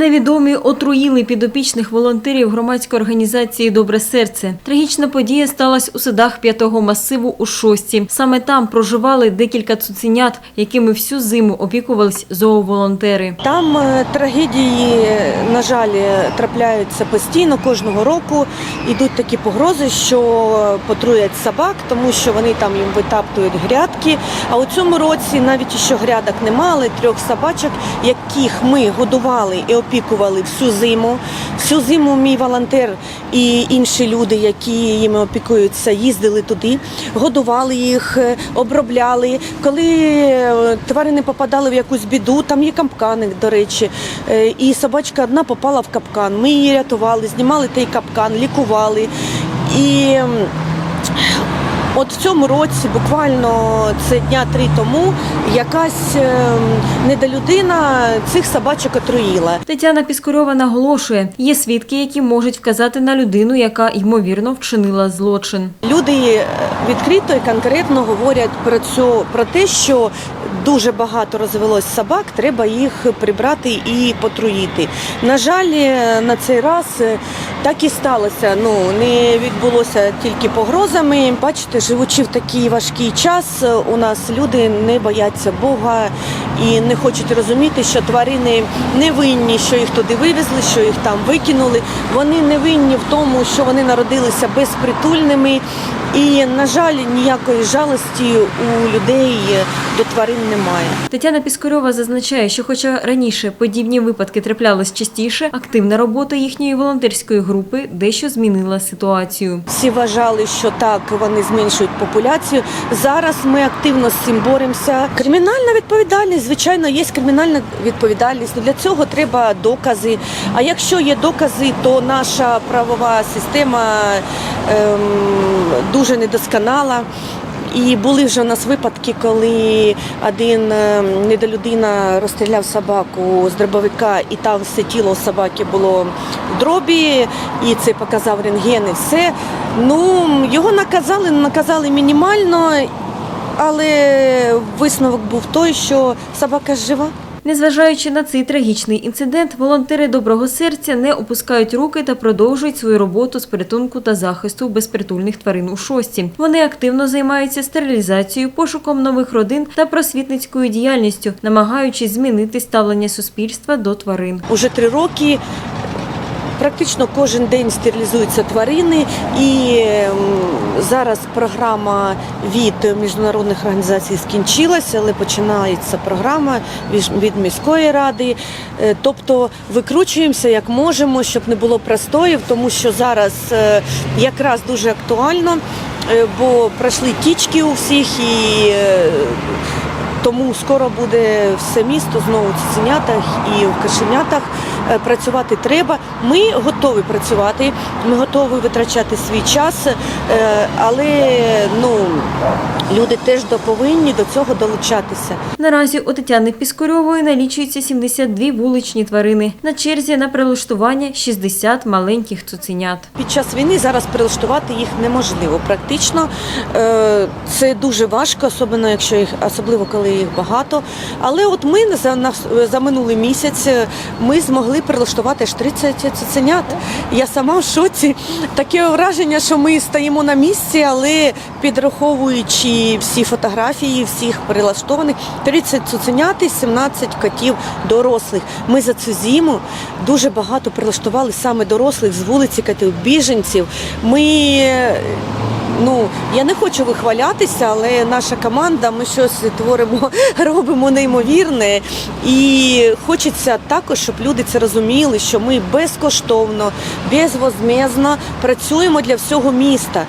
Невідомі отруїли підопічних волонтерів громадської організації Добре серце. Трагічна подія сталася у садах п'ятого масиву у шості. Саме там проживали декілька цуценят, якими всю зиму опікувались зооволонтери. Там е, трагедії, на жаль, трапляються постійно кожного року. Ідуть такі погрози, що потруять собак, тому що вони там їм витаптують грядки. А у цьому році навіть що грядок немає, трьох собачок, яких ми годували і опікували всю зиму. Всю зиму мій волонтер і інші люди, які їми опікуються, їздили туди, годували їх, е, обробляли. Коли е, тварини попадали в якусь біду, там є капкани, до речі, е, і собачка одна попала в капкан. Ми її рятували, знімали той капкан, лікували. І От в цьому році, буквально це дня три тому, якась е, недолюдина цих собачок отруїла. Тетяна Піскорьова наголошує, є свідки, які можуть вказати на людину, яка ймовірно вчинила злочин. Люди е, відкрито і конкретно говорять про цю про те, що дуже багато розвелось собак, треба їх прибрати і потруїти. На жаль, е, на цей раз е, так і сталося. Ну не відбулося тільки погрозами. Бачите, живучи в такий важкий час, у нас люди не бояться Бога і не хочуть розуміти, що тварини не винні, що їх туди вивезли, що їх там викинули. Вони не винні в тому, що вони народилися безпритульними. І, на жаль, ніякої жалості у людей до тварин немає. Тетяна Піскорьова зазначає, що хоча раніше подібні випадки траплялись частіше, активна робота їхньої волонтерської групи дещо змінила ситуацію. Всі вважали, що так вони зменшують популяцію. Зараз ми активно з цим боремося. Кримінальна відповідальність, звичайно, є кримінальна відповідальність. Для цього треба докази. А якщо є докази, то наша правова система ем, дуже недосконала. І були вже у нас випадки, коли один ем, недолюдина розстріляв собаку з дробовика, і там все тіло собаки було в дробі, і це показав рентген, і все. Ну, його наказали, наказали мінімально, але висновок був той, що собака жива. Незважаючи на цей трагічний інцидент, волонтери доброго серця не опускають руки та продовжують свою роботу з порятунку та захисту безпритульних тварин у шості. Вони активно займаються стерилізацією, пошуком нових родин та просвітницькою діяльністю, намагаючись змінити ставлення суспільства до тварин. Уже три роки практично кожен день стерилізуються тварини, і ем, зараз програма від міжнародних організацій скінчилася, але починається програма від- міської ради. Е, Тобто викручуємося як можемо, щоб не було простоїв, тому що зараз е, якраз дуже актуально, е, бо пройшли тічки у всіх і. тому скоро буде все місто знову в цуценятах і в кошенятах. Е, Працювати треба. Ми готові працювати, ми готові витрачати свій час, е, але ну, люди теж повинні до цього долучатися. Наразі у Тетяни Піскорьової налічується 72 вуличні тварини. На черзі на прилаштування 60 маленьких цуценят. Під час війни зараз прилаштувати їх неможливо. Практично Е, це дуже важко, особливо якщо їх, особливо коли їх багато. Але от ми за за минулий місяць ми змогли прилаштувати аж 30 цуценят. Я сама в шоці. Таке враження, що ми стоїмо на місці, але підраховуючи всі фотографії, всіх прилаштованих, 30 цуценят і 17 котів дорослих. Ми за цю зиму дуже багато прилаштували саме дорослих з вулиці котів, біженців. Ми Ну, я не хочу вихвалятися, але наша команда, ми щось творимо, робимо неймовірне. І хочеться також, щоб люди це розуміли, що ми безкоштовно, безвозмезно працюємо для всього міста.